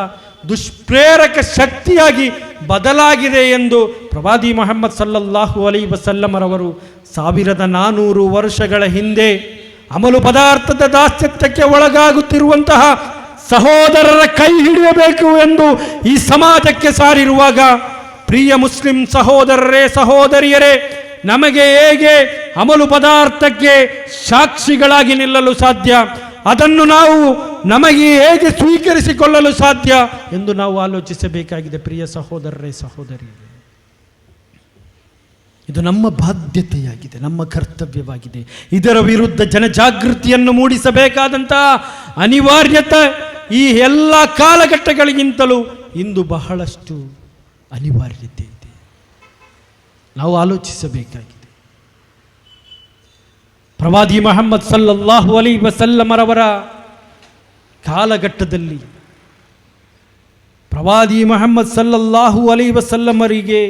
ದುಷ್ಪ್ರೇರಕ ಶಕ್ತಿಯಾಗಿ ಬದಲಾಗಿದೆ ಎಂದು ಪ್ರವಾದಿ ಮೊಹಮ್ಮದ್ ಸಲ್ಲಲ್ಲಾಹು ಅಲೈ ವಸಲ್ಲಮರವರು ಸಾವಿರದ ನಾನೂರು ವರ್ಷಗಳ ಹಿಂದೆ ಅಮಲು ಪದಾರ್ಥದ ದಾಸ್ಯತ್ವಕ್ಕೆ ಒಳಗಾಗುತ್ತಿರುವಂತಹ ಸಹೋದರರ ಕೈ ಹಿಡಿಯಬೇಕು ಎಂದು ಈ ಸಮಾಜಕ್ಕೆ ಸಾರಿರುವಾಗ, ಪ್ರಿಯ ಮುಸ್ಲಿಂ ಸಹೋದರರೇ, ಸಹೋದರಿಯರೇ, ನಮಗೆ ಹೇಗೆ ಅಮಲು ಪದಾರ್ಥಕ್ಕೆ ಸಾಕ್ಷಿಗಳಾಗಿ ನಿಲ್ಲಲು ಸಾಧ್ಯ? ಅದನ್ನು ನಾವು ನಮಗೆ ಹೇಗೆ ಸ್ವೀಕರಿಸಿಕೊಳ್ಳಲು ಸಾಧ್ಯ ಎಂದು ನಾವು ಆಲೋಚಿಸಬೇಕಾಗಿದೆ, ಪ್ರಿಯ ಸಹೋದರರೇ, ಸಹೋದರಿಯರೇ. ಇದು ನಮ್ಮ ಬಾಧ್ಯತೆಯಾಗಿದೆ, ನಮ್ಮ ಕರ್ತವ್ಯವಾಗಿದೆ. ಇದರ ವಿರುದ್ಧ ಜನಜಾಗೃತಿಯನ್ನು ಮೂಡಿಸಬೇಕಾದಂತಹ ಅನಿವಾರ್ಯತೆ ಈ ಎಲ್ಲ ಕಾಲಘಟ್ಟಗಳಿಗಿಂತಲೂ ಇಂದು ಬಹಳಷ್ಟು ಅನಿವಾರ್ಯತೆ ಇದೆ. ನಾವು ಆಲೋಚಿಸಬೇಕಾಗಿದೆ. ಪ್ರವಾದಿ ಮಹಮ್ಮದ್ ಸಲ್ಲಲ್ಲಾಹು ಅಲಿ ವಸಲ್ಲಮರವರ ಕಾಲಘಟ್ಟದಲ್ಲಿ ಪ್ರವಾದಿ ಮಹಮ್ಮದ್ ಸಲ್ಲಲ್ಲಾಹು ಅಲಿ ವಸಲ್ಲಮರಿಗೆ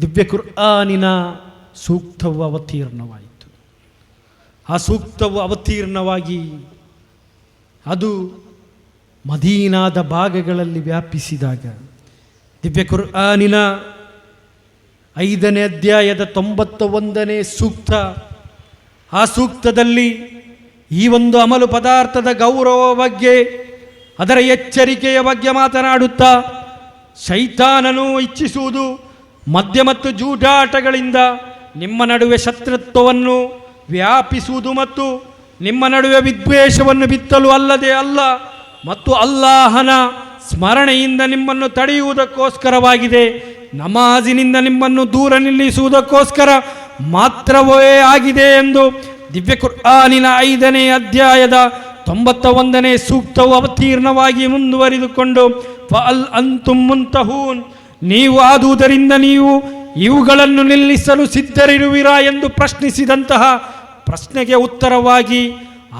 ದಿವ್ಯ ಕುರ್ಆನಿನ ಸೂಕ್ತವು ಅವತೀರ್ಣವಾಯಿತು. ಆ ಸೂಕ್ತವು ಅವತೀರ್ಣವಾಗಿ ಅದು ಮದೀನಾದ ಭಾಗಗಳಲ್ಲಿ ವ್ಯಾಪಿಸಿದಾಗ ದಿವ್ಯ ಕುರ್ಆನಿನ ಐದನೇ ಅಧ್ಯಾಯದ ತೊಂಬತ್ತ ಒಂದನೇ ಸೂಕ್ತ, ಆ ಸೂಕ್ತದಲ್ಲಿ ಈ ಒಂದು ಅಮಲು ಪದಾರ್ಥದ ಗೌರವ ಬಗ್ಗೆ, ಅದರ ಎಚ್ಚರಿಕೆಯ ಬಗ್ಗೆ ಮಾತನಾಡುತ್ತಾ ಶೈತಾನನು ಇಚ್ಛಿಸುವುದು ಮದ್ಯ ಮತ್ತು ಜೂಜಾಟಗಳಿಂದ ನಿಮ್ಮ ನಡುವೆ ಶತ್ರುತ್ವವನ್ನು ವ್ಯಾಪಿಸುವುದು ಮತ್ತು ನಿಮ್ಮ ನಡುವೆ ವಿದ್ವೇಷವನ್ನು ಬಿತ್ತಲು ಅಲ್ಲದೆ ಅಲ್ಲ. ಮತ್ತು ಅಲ್ಲಾಹನ ಸ್ಮರಣೆಯಿಂದ ನಿಮ್ಮನ್ನು ತಡೆಯುವುದಕ್ಕೋಸ್ಕರವಾಗಿದೆ. ನಮಾಜಿನಿಂದ ನಿಮ್ಮನ್ನು ದೂರ ನಿಲ್ಲಿಸುವುದಕ್ಕೋಸ್ಕರ ಮಾತ್ರವೇ ಆಗಿದೆ ಎಂದು ದಿವ್ಯ ಕುರ್ಆನಿನ ಐದನೇ ಅಧ್ಯಾಯದ ತೊಂಬತ್ತ ಒಂದನೇ ಸೂಕ್ತವು ಅವತೀರ್ಣವಾಗಿ ಮುಂದುವರಿದುಕೊಂಡು, ಫಅಲ್ ಅಂತುಂ ಮುಂತಹೂನ್, ನೀವು ಆದುದರಿಂದ ನೀವು ಇವುಗಳನ್ನು ನಿಲ್ಲಿಸಲು ಸಿದ್ಧರಿರುವಿರಾ ಎಂದು ಪ್ರಶ್ನಿಸಿದಂತಹ ಪ್ರಶ್ನೆಗೆ ಉತ್ತರವಾಗಿ,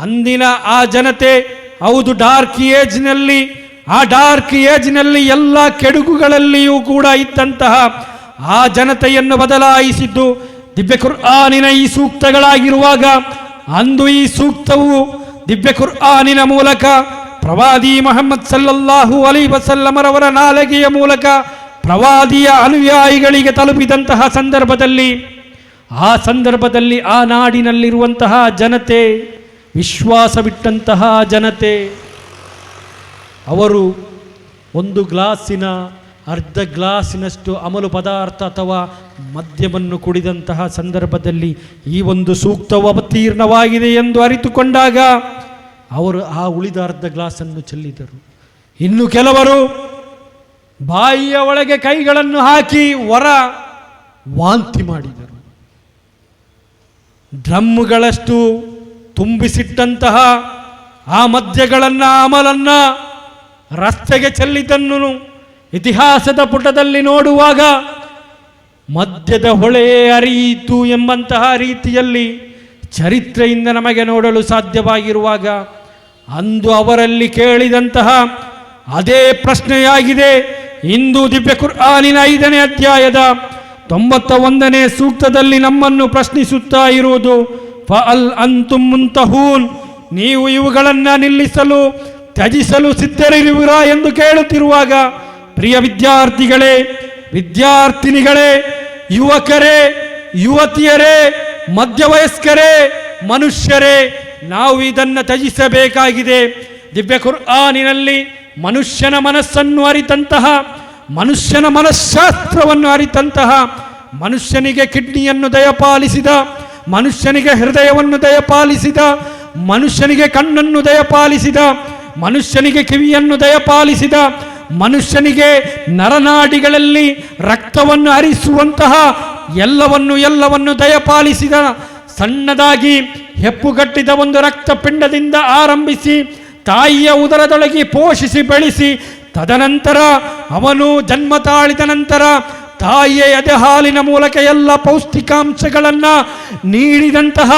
ಅಂದಿನ ಆ ಜನತೆ ಹೌದು ಡಾರ್ಕ್ ಏಜ್ನಲ್ಲಿ ಆ ಡಾರ್ಕ್ ಏಜ್ನಲ್ಲಿ ಎಲ್ಲ ಕೆಡುಕುಗಳಲ್ಲಿಯೂ ಕೂಡ ಇದ್ದಂತಹ ಆ ಜನತೆಯನ್ನು ಬದಲಾಯಿಸಿದ್ದು ದಿವ್ಯ ಕುರ್ಆನಿನ ಈ ಸೂಕ್ತಗಳಾಗಿರುವಾಗ, ಅಂದು ಈ ಸೂಕ್ತವು ದಿವ್ಯ ಕುರ್ಆನಿನ ಮೂಲಕ ಪ್ರವಾದಿ ಮಹಮ್ಮದ್ ಸಲ್ಲಲ್ಲಾಹು ಅಲಿ ವಸಲ್ಲಮರವರ ನಾಲಗೆಯ ಮೂಲಕ ಪ್ರವಾದಿಯ ಅನುಯಾಯಿಗಳಿಗೆ ತಲುಪಿದಂತಹ ಸಂದರ್ಭದಲ್ಲಿ, ಆ ಸಂದರ್ಭದಲ್ಲಿ ಆ ನಾಡಿನಲ್ಲಿರುವಂತಹ ಜನತೆ ವಿಶ್ವಾಸವಿಟ್ಟಂತಹ ಜನತೆ. ಅವರು ಒಂದು ಗ್ಲಾಸಿನ, ಅರ್ಧ ಗ್ಲಾಸಿನಷ್ಟು ಅಮಲು ಪದಾರ್ಥ ಅಥವಾ ಮದ್ಯವನ್ನು ಕುಡಿದಂತಹ ಸಂದರ್ಭದಲ್ಲಿ ಈ ಒಂದು ಸೂಕ್ತವು ಅವತೀರ್ಣವಾಗಿದೆ ಎಂದು ಅರಿತುಕೊಂಡಾಗ ಅವರು ಆ ಉಳಿದ ಅರ್ಧ ಗ್ಲಾಸನ್ನು ಚೆಲ್ಲಿದರು. ಇನ್ನು ಕೆಲವರು ಬಾಯಿಯ ಒಳಗೆ ಕೈಗಳನ್ನು ಹಾಕಿ ಹೊರ ವಾಂತಿ ಮಾಡಿದರು. ಡ್ರಮ್ಗಳಷ್ಟು ತುಂಬಿಸಿಟ್ಟಂತಹ ಆ ಮದ್ಯಗಳನ್ನು ಅಮಲನ್ನ ರಸ್ತೆಗೆ ಚೆಲ್ಲಿದ್ದನ್ನು ಇತಿಹಾಸದ ಪುಟದಲ್ಲಿ ನೋಡುವಾಗ ಮದ್ಯದ ಹೊಳೆ ಅರಿಯಿತು ಎಂಬಂತಹ ರೀತಿಯಲ್ಲಿ ಚರಿತ್ರೆಯಿಂದ ನಮಗೆ ನೋಡಲು ಸಾಧ್ಯವಾಗಿರುವಾಗ ಅಂದು ಅವರಲ್ಲಿ ಕೇಳಿದಂತಹ ಅದೇ ಪ್ರಶ್ನೆಯಾಗಿದೆ. ಇಂದು ದಿವ್ಯ ಕುರ್ಆನಿನ ಐದನೇ ಅಧ್ಯಾಯದ ತೊಂಬತ್ತ ಒಂದನೇ ಸೂಕ್ತದಲ್ಲಿ ನಮ್ಮನ್ನು ಪ್ರಶ್ನಿಸುತ್ತಾ ಇರುವುದು ಫಅಲ್ ಅಂತುಂ ಮುಂತಹೂನ್. ನೀವು ಇವುಗಳನ್ನು ನಿಲ್ಲಿಸಲು, ತ್ಯಜಿಸಲು ಸಿದ್ಧರಿರುವಿರಾ ಎಂದು ಕೇಳುತ್ತಿರುವಾಗ, ಪ್ರಿಯ ವಿದ್ಯಾರ್ಥಿಗಳೇ, ವಿದ್ಯಾರ್ಥಿನಿಗಳೇ, ಯುವಕರೇ, ಯುವತಿಯರೇ, ಮಧ್ಯವಯಸ್ಕರೇ, ಮನುಷ್ಯರೇ ನಾವು ಇದನ್ನು ತ್ಯಜಿಸಬೇಕಾಗಿದೆ. ದಿವ್ಯ ಕುರ್ಆನಿನಲ್ಲಿ ಮನುಷ್ಯನ ಮನಸ್ಸನ್ನು ಅರಿತಂತಹ, ಮನುಷ್ಯನ ಮನಃಶಾಸ್ತ್ರವನ್ನು ಅರಿತಂತಹ, ಮನುಷ್ಯನಿಗೆ ಕಿಡ್ನಿಯನ್ನು ದಯಪಾಲಿಸಿದ ಮನುಷ್ಯನಿಗೆ ಹೃದಯವನ್ನು ದಯಪಾಲಿಸಿದ, ಮನುಷ್ಯನಿಗೆ ಕಣ್ಣನ್ನು ದಯಪಾಲಿಸಿದ, ಮನುಷ್ಯನಿಗೆ ಕಿವಿಯನ್ನು ದಯಪಾಲಿಸಿದ, ಮನುಷ್ಯನಿಗೆ ನರನಾಡಿಗಳಲ್ಲಿ ರಕ್ತವನ್ನು ಹರಿಸುವಂತಹ ಎಲ್ಲವನ್ನು ಎಲ್ಲವನ್ನು ದಯಪಾಲಿಸಿದ, ಸಣ್ಣದಾಗಿ ಹೆಪ್ಪುಗಟ್ಟಿದ ಒಂದು ರಕ್ತಪಿಂಡದಿಂದ ಆರಂಭಿಸಿ, ತಾಯಿಯ ಉದರದೊಳಗೆ ಪೋಷಿಸಿ ಬೆಳೆಸಿ, ತದನಂತರ ಅವನು ಜನ್ಮ ತಾಳಿದ ನಂತರ ತಾಯಿಯ ಎದೆ ಹಾಲಿನ ಮೂಲಕ ಎಲ್ಲ ಪೌಷ್ಟಿಕಾಂಶಗಳನ್ನು ನೀಡಿದಂತಹ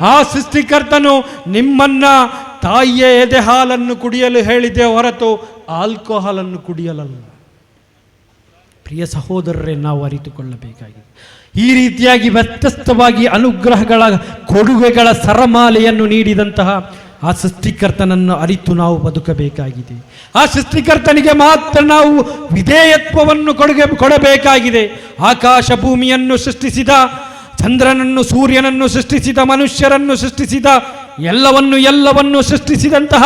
ಆ ಸೃಷ್ಟಿಕರ್ತನು ನಿಮ್ಮನ್ನ ತಾಯಿಯ ಎದೆ ಹಾಲನ್ನು ಕುಡಿಯಲು ಹೇಳಿದೆ ಹೊರತು ಆಲ್ಕೋಹಾಲನ್ನು ಕುಡಿಯಲಲ್ಲ. ಪ್ರಿಯ ಸಹೋದರರೇ, ನಾವು ಅರಿತುಕೊಳ್ಳಬೇಕಾಗಿದೆ. ಈ ರೀತಿಯಾಗಿ ವ್ಯತ್ಯಸ್ತವಾಗಿ ಅನುಗ್ರಹಗಳ ಕೊಡುಗೆಗಳ ಸರಮಾಲೆಯನ್ನು ನೀಡಿದಂತಹ ಆ ಸೃಷ್ಟಿಕರ್ತನನ್ನು ಅರಿತು ನಾವು ಬದುಕಬೇಕಾಗಿದೆ. ಆ ಸೃಷ್ಟಿಕರ್ತನಿಗೆ ಮಾತ್ರ ನಾವು ವಿಧೇಯತ್ವವನ್ನು ಕೊಡುಗೆ, ಕೊಡಬೇಕಾಗಿದೆ. ಆಕಾಶ ಭೂಮಿಯನ್ನು ಸೃಷ್ಟಿಸಿದ, ಚಂದ್ರನನ್ನು, ಸೂರ್ಯನನ್ನು ಸೃಷ್ಟಿಸಿದ, ಮನುಷ್ಯರನ್ನು ಸೃಷ್ಟಿಸಿದ, ಎಲ್ಲವನ್ನು ಎಲ್ಲವನ್ನು ಸೃಷ್ಟಿಸಿದಂತಹ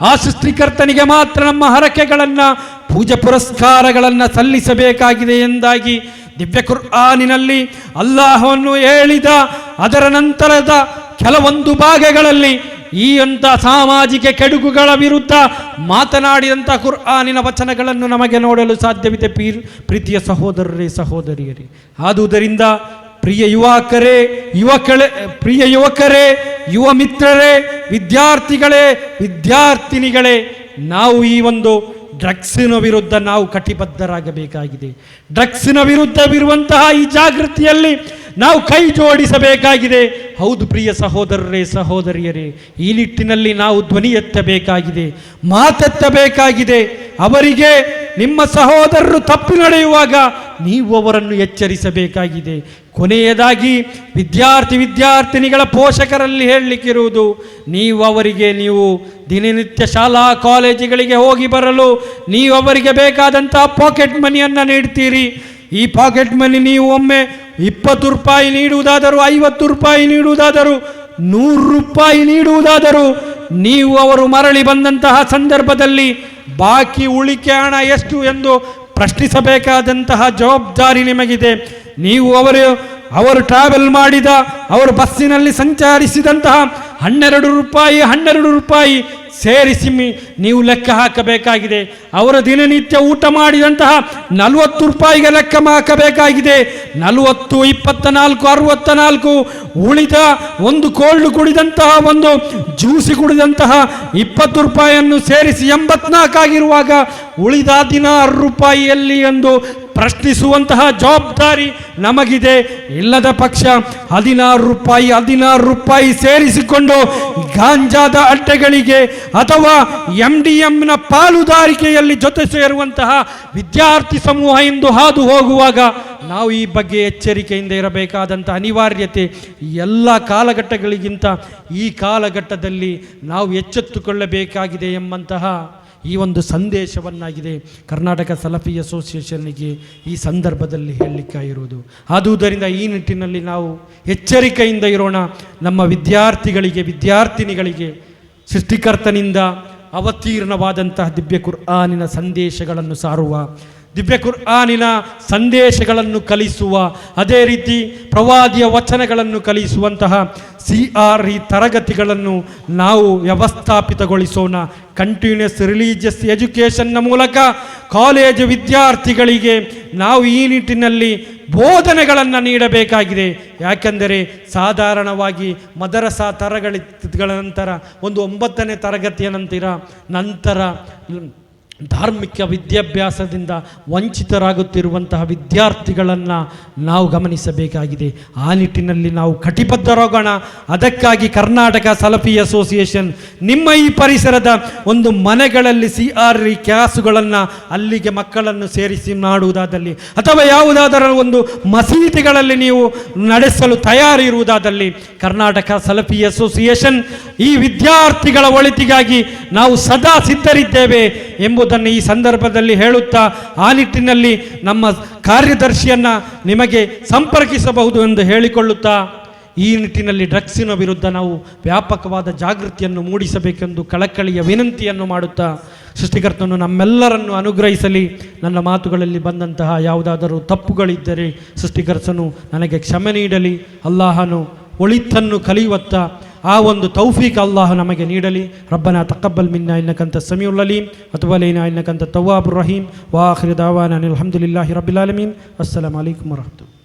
ಆ ಸೃಷ್ಟಿಕರ್ತನಿಗೆ ಮಾತ್ರ ನಮ್ಮ ಹರಕೆಗಳನ್ನು, ಪೂಜೆ ಪುರಸ್ಕಾರಗಳನ್ನು ಸಲ್ಲಿಸಬೇಕಾಗಿದೆ ಎಂದಾಗಿ ದಿವ್ಯ ಕುರ್ಆನಿನಲ್ಲಿ ಅಲ್ಲಾಹವನ್ನು ಹೇಳಿದ, ಅದರ ನಂತರದ ಕೆಲವೊಂದು ಭಾಗಗಳಲ್ಲಿ ಈ ಅಂತ ಸಾಮಾಜಿಕ ಕೆಡುಕುಗಳ ವಿರುದ್ಧ ಮಾತನಾಡಿದಂಥ ಕುರ್ಆನಿನ ವಚನಗಳನ್ನು ನಮಗೆ ನೋಡಲು ಸಾಧ್ಯವಿದೆ ಪೀರ್ ಪ್ರೀತಿಯ ಸಹೋದರರೇ, ಸಹೋದರಿಯರೇ. ಆದುದರಿಂದ ಪ್ರಿಯ ಯುವಕರೇ, ಯುವಕಳೇ, ಪ್ರಿಯ ಯುವಕರೇ, ಯುವ ಮಿತ್ರರೇ, ವಿದ್ಯಾರ್ಥಿಗಳೇ, ವಿದ್ಯಾರ್ಥಿನಿಗಳೇ, ನಾವು ಈ ಒಂದು ಡ್ರಗ್ಸಿನ ವಿರುದ್ಧ ನಾವು ಕಟಿಬದ್ಧರಾಗಬೇಕಾಗಿದೆ. ಡ್ರಗ್ಸಿನ ವಿರುದ್ಧವಿರುವಂತಹ ಈ ಜಾಗೃತಿಯಲ್ಲಿ ನಾವು ಕೈ ಜೋಡಿಸಬೇಕಾಗಿದೆ. ಹೌದು ಪ್ರಿಯ ಸಹೋದರರೇ, ಸಹೋದರಿಯರೇ, ಈ ನಿಟ್ಟಿನಲ್ಲಿ ನಾವು ಧ್ವನಿ ಎತ್ತಬೇಕಾಗಿದೆ, ಮಾತೆತ್ತಬೇಕಾಗಿದೆ. ಅವರಿಗೆ ನಿಮ್ಮ ಸಹೋದರರು ತಪ್ಪಿ ನಡೆಯುವಾಗ ನೀವು ಅವರನ್ನು ಎಚ್ಚರಿಸಬೇಕಾಗಿದೆ. ಕೊನೆಯದಾಗಿ ವಿದ್ಯಾರ್ಥಿ ವಿದ್ಯಾರ್ಥಿನಿಗಳ ಪೋಷಕರಲ್ಲಿ ಹೇಳಲಿಕ್ಕಿರುವುದು, ನೀವು ಅವರಿಗೆ ನೀವು ದಿನನಿತ್ಯ ಶಾಲಾ ಕಾಲೇಜುಗಳಿಗೆ ಹೋಗಿ ಬರಲು ನೀವು ಅವರಿಗೆ ಬೇಕಾದಂತಹ ಪಾಕೆಟ್ ಮನಿಯನ್ನು ನೀಡ್ತೀರಿ. ಈ ಪಾಕೆಟ್ ಮನಿ ನೀವು ಒಮ್ಮೆ ಇಪ್ಪತ್ತು ರೂಪಾಯಿ ನೀಡುವುದಾದರೂ, ಐವತ್ತು ರೂಪಾಯಿ ನೀಡುವುದಾದರೂ, ನೂರು ರೂಪಾಯಿ ನೀಡುವುದಾದರೂ, ನೀವು ಅವರು ಮರಳಿ ಬಂದಂತಹ ಸಂದರ್ಭದಲ್ಲಿ ಬಾಕಿ ಉಳಿಕೆ ಹಣ ಎಷ್ಟು ಎಂದು ಪ್ರಶ್ನಿಸಬೇಕಾದಂತಹ ಜವಾಬ್ದಾರಿ ನಿಮಗಿದೆ. ನೀವು ಅವರು ಅವರು ಟ್ರಾವೆಲ್ ಮಾಡಿದ, ಅವರು ಬಸ್ಸಿನಲ್ಲಿ ಸಂಚರಿಸಿದಂತಹ ಹನ್ನೆರಡು ರೂಪಾಯಿ ಹನ್ನೆರಡು ರೂಪಾಯಿ ಸೇರಿಸಿ ನೀವು ಲೆಕ್ಕ ಹಾಕಬೇಕಾಗಿದೆ. ಅವರ ದಿನನಿತ್ಯ ಊಟ ಮಾಡಿದಂತಹ ನಲವತ್ತು ರೂಪಾಯಿಗೆ ಲೆಕ್ಕ ಹಾಕಬೇಕಾಗಿದೆ. ನಲವತ್ತು ಇಪ್ಪತ್ತ ನಾಲ್ಕು ಅರವತ್ತ ನಾಲ್ಕು ಉಳಿದ ಒಂದು ಕೋಲ್ಡ್ ಕುಡಿದಂತಹ ಒಂದು, ಜ್ಯೂಸಿ ಕುಡಿದಂತಹ ಇಪ್ಪತ್ತು ರೂಪಾಯಿಯನ್ನು ಸೇರಿಸಿ ಎಂಬತ್ನಾಲ್ಕಾಗಿರುವಾಗ ಉಳಿದ ಹದಿನಾರು ರೂಪಾಯಿಯಲ್ಲಿ ಎಂದು ಪ್ರಶ್ನಿಸುವಂತಹ ಜವಾಬ್ದಾರಿ ನಮಗಿದೆ. ಇಲ್ಲದ ಪಕ್ಷ ಹದಿನಾರು ರೂಪಾಯಿ ಹದಿನಾರು ರೂಪಾಯಿ ಸೇರಿಸಿಕೊಂಡು ಗಾಂಜಾದ ಅಡ್ಡೆಗಳಿಗೆ ಅಥವಾ ಎಂ ಡಿ ಎಂನ ಪಾಲುದಾರಿಕೆಯಲ್ಲಿ ಜೊತೆ ಸೇರುವಂತಹ ವಿದ್ಯಾರ್ಥಿ ಸಮೂಹ ಎಂದು ಹಾದು ಹೋಗುವಾಗ ನಾವು ಈ ಬಗ್ಗೆ ಎಚ್ಚರಿಕೆಯಿಂದ ಇರಬೇಕಾದಂಥ ಅನಿವಾರ್ಯತೆ ಎಲ್ಲ ಕಾಲಘಟ್ಟಗಳಿಗಿಂತ ಈ ಕಾಲಘಟ್ಟದಲ್ಲಿ ನಾವು ಎಚ್ಚೆತ್ತುಕೊಳ್ಳಬೇಕಾಗಿದೆ ಎಂಬಂತಹ ಈ ಒಂದು ಸಂದೇಶವನ್ನಾಗಿದೆ ಕರ್ನಾಟಕ ಸಲಫಿ ಅಸೋಸಿಯೇಷನ್ನಿಗೆ ಈ ಸಂದರ್ಭದಲ್ಲಿ ಹೇಳಲಿಕ್ಕಾಗಿರುವುದು ಆದುದರಿಂದ ಈ ನಿಟ್ಟಿನಲ್ಲಿ ನಾವು ಎಚ್ಚರಿಕೆಯಿಂದ ಇರೋಣ. ನಮ್ಮ ವಿದ್ಯಾರ್ಥಿಗಳಿಗೆ, ವಿದ್ಯಾರ್ಥಿನಿಗಳಿಗೆ, ಸೃಷ್ಟಿಕರ್ತನಿಂದ ಅವತೀರ್ಣವಾದಂತಹ ದಿವ್ಯ ಕುರ್ಆನಿನ ಸಂದೇಶಗಳನ್ನು ಸಾರುವ ದಿವ್ಯ ಕುರ್ಆನಿನ ಸಂದೇಶಗಳನ್ನು ಕಲಿಸುವ, ಅದೇ ರೀತಿ ಪ್ರವಾದಿಯ ವಚನಗಳನ್ನು ಕಲಿಸುವಂತಹ ಸಿ ಆರ್ ಇ ತರಗತಿಗಳನ್ನು ನಾವು ವ್ಯವಸ್ಥಾಪಿತಗೊಳಿಸೋಣ. ಕಂಟಿನ್ಯೂಸ್ ರಿಲೀಜಿಯಸ್ ಎಜುಕೇಷನ್ನ ಮೂಲಕ ಕಾಲೇಜು ವಿದ್ಯಾರ್ಥಿಗಳಿಗೆ ನಾವು ಈ ನಿಟ್ಟಿನಲ್ಲಿ ಬೋಧನೆಗಳನ್ನು ನೀಡಬೇಕಾಗಿದೆ. ಯಾಕೆಂದರೆ ಸಾಧಾರಣವಾಗಿ ಮದರಸಾ ತರಗತಿಗಳ ನಂತರ ಒಂದು ಒಂಬತ್ತನೇ ತರಗತಿಯ ನಂತರ ನಂತರ ಧಾರ್ಮಿಕ ವಿದ್ಯಾಭ್ಯಾಸದಿಂದ ವಂಚಿತರಾಗುತ್ತಿರುವಂತಹ ವಿದ್ಯಾರ್ಥಿಗಳನ್ನು ನಾವು ಗಮನಿಸಬೇಕಾಗಿದೆ. ಆ ನಿಟ್ಟಿನಲ್ಲಿ ನಾವು ಕಟಿಬದ್ಧರಾಗೋಣ. ಅದಕ್ಕಾಗಿ ಕರ್ನಾಟಕ ಸಲಫಿ ಅಸೋಸಿಯೇಷನ್ ನಿಮ್ಮ ಈ ಪರಿಸರದ ಒಂದು ಮನೆಗಳಲ್ಲಿ ಸಿ ಆರ್ ಇ ಕ್ಯಾಸುಗಳನ್ನು ಅಲ್ಲಿಗೆ ಮಕ್ಕಳನ್ನು ಸೇರಿಸಿ ಮಾಡುವುದಾದಲ್ಲಿ, ಅಥವಾ ಯಾವುದಾದರೂ ಒಂದು ಮಸೀದಿಗಳಲ್ಲಿ ನೀವು ನಡೆಸಲು ತಯಾರಿರುವುದಾದಲ್ಲಿ ಕರ್ನಾಟಕ ಸಲಫಿ ಅಸೋಸಿಯೇಷನ್ ಈ ವಿದ್ಯಾರ್ಥಿಗಳ ಒಳಿತಿಗಾಗಿ ನಾವು ಸದಾ ಸಿದ್ಧರಿದ್ದೇವೆ ಎಂಬುದನ್ನು ಈ ಸಂದರ್ಭದಲ್ಲಿ ಹೇಳುತ್ತಾ ಆ ನಿಟ್ಟಿನಲ್ಲಿ ನಮ್ಮ ಕಾರ್ಯದರ್ಶಿಯನ್ನ ನಿಮಗೆ ಸಂಪರ್ಕಿಸಬಹುದು ಎಂದು ಹೇಳಿಕೊಳ್ಳುತ್ತಾ ಈ ನಿಟ್ಟಿನಲ್ಲಿ ಡ್ರಗ್ಸಿನ ವಿರುದ್ಧ ನಾವು ವ್ಯಾಪಕವಾದ ಜಾಗೃತಿಯನ್ನು ಮೂಡಿಸಬೇಕೆಂದು ಕಳಕಳಿಯ ವಿನಂತಿಯನ್ನು ಮಾಡುತ್ತಾ ಸೃಷ್ಟಿಕರ್ತನು ನಮ್ಮೆಲ್ಲರನ್ನು ಅನುಗ್ರಹಿಸಲಿ. ನನ್ನ ಮಾತುಗಳಲ್ಲಿ ಬಂದಂತಹ ಯಾವುದಾದರೂ ತಪ್ಪುಗಳಿದ್ದರೆ ಸೃಷ್ಟಿಕರ್ತನು ನನಗೆ ಕ್ಷಮೆ ನೀಡಲಿ. ಅಲ್ಲಾಹನು ಒಳಿತನ್ನು ಕಲಿಯುವತ್ತ ಆ ಒಂದು ತೌಫೀಕ್ ಅಲ್ಲಾಹ್ ನಮಗೆ ನೀಡಲಿ ರಬ್ಬನ ತಕಬ್ಬಲ್ ಮಿನ್ನ ಇನ್ನಕಂತ ಸಮೀವುಲ್ಲಲೀಂ ಅತುಬಲೈನ ಇನ್ನಕಂತ ತವಾಬುರ್ ರಹೀಂ ವಾಹಿರ್ ದಾವಾನ ಅನಿಲ್ ಅಹಮದುಲ್ಲಾಹಿ ರಬ್ಬಿಲ್ ಆಲಮೀನ್ ಅಸ್ಸಲಾಂ ವರಹಮತು